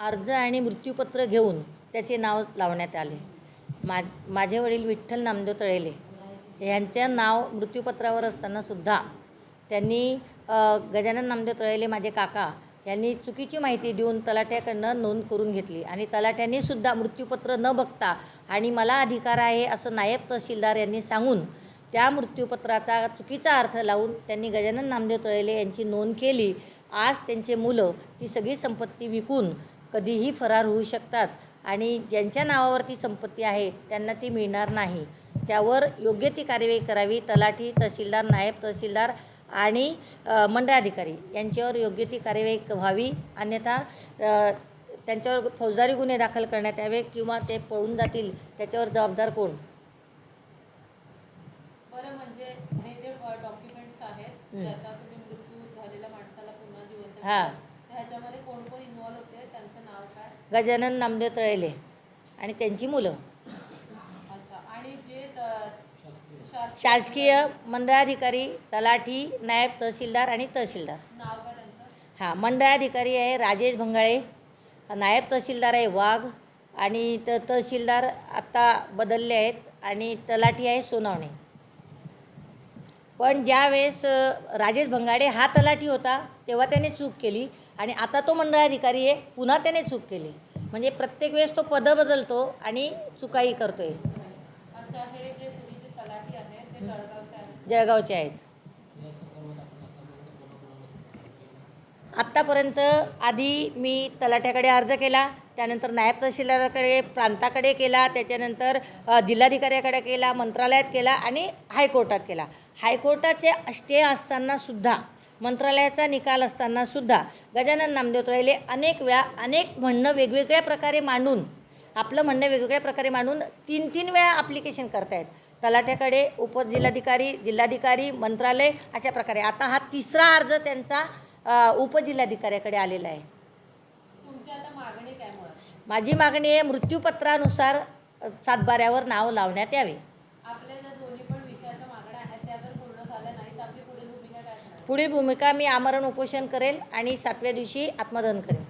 अर्ज आणि मृत्यूपत्र घेऊन त्याचे नाव लावण्यात आले. मा माझे वडील विठ्ठल नामदेव तळेले यांचं नाव मृत्यूपत्रावर असताना सुद्धा त्यांनी गजानन नामदेव तळेले माझे काका यांनी चुकीची माहिती देऊन तलाट्याकडनं नोंद करून घेतली आणि तलाट्यांनी सुद्धा मृत्यूपत्र न बघता आणि मला अधिकार आहे असं नायब तहसीलदार यांनी सांगून त्या मृत्यूपत्राचा चुकीचा अर्थ लावून त्यांनी गजानन नामदेव तळेले यांची नोंद केली. आज त्यांचे मुलं ती सगळी संपत्ती विकून कधीही फरार होऊ शकतात आणि ज्यांच्या नावावर ती संपत्ती आहे त्यांना ती मिळणार नाही त्यावर योग्य ती कार्यवाही करावी तलाठी तहसीलदार नायब तहसीलदार आणि मंडळाधिकारी यांच्यावर योग्य ती कार्यवाही व्हावी अन्यथा त्यांच्यावर फौजदारी गुन्हे दाखल करण्यात यावे किंवा ते पळून जातील त्याच्यावर जबाबदार कोण बरं म्हणजे हे जे डॉक्युमेंट्स आहेत. ज्याचा तुम्ही मृत्यू झालेल्या माणसाला पुन्हा जिवंत. केलं, तर ह्याच्यामध्ये कोण कोण इन्व्हॉल्व होते गजानन नामदेव तळेले आणि त्यांची मुलं. शासकीय मंडळाधिकारी तलाठी नायब तहसीलदार आणि तहसीलदार. हां मंडळाधिकारी आहे राजेश भंगाळे नायब तहसीलदार आहे वाघ आणि त तहसीलदार आत्ता बदलले आहेत आणि तलाठी आहे सोनावणे. पण ज्यावेळेस राजेश भंगाडे हा तलाठी होता तेव्हा त्याने चूक केली आणि आता तो मंडळाधिकारी आहे पुन्हा त्याने चूक केली. म्हणजे प्रत्येक वेळेस तो पदं बदलतो आणि चुकाही करतोय. हे जळगावचे आहेत जळगावचे आहेत आत्तापर्यंत आधी मी तलाठ्याकडे अर्ज केला त्यानंतर नायब तहसीलदाराकडे प्रांताकडे केला त्याच्यानंतर जिल्हाधिकाऱ्याकडे केला मंत्रालयात केला आणि हायकोर्टात केला. हायकोर्टाचे स्टे असतानासुद्धा मंत्रालयाचा निकाल असतानासुद्धा गजानन नामदेव राहिले अनेक वेळा अनेक म्हणणं वेगवेगळ्या प्रकारे मांडून आपलं म्हणणं वेगवेगळ्या प्रकारे मांडून तीन तीन वेळा ॲप्लिकेशन करतायत. तलाठ्याकडे उपजिल्हाधिकारी जिल्हाधिकारी मंत्रालय अशा प्रकारे. आता हा तिसरा अर्ज त्यांचा उपजिल्हाधिकाऱ्याकडे आलेला आहे. माझी मागणी आहे मृत्यूपत्रानुसार सातबाऱ्यावर नाव लावण्यात यावे. आपल्या ज्या दोन्ही पण विषयाच्या मागण्या आहेत त्या जर पूर्ण झाल्या नाही तर आपली पुढील भूमिका मी आमरण उपोषण करेल आणि सातव्या दिवशी आत्मदहन करेन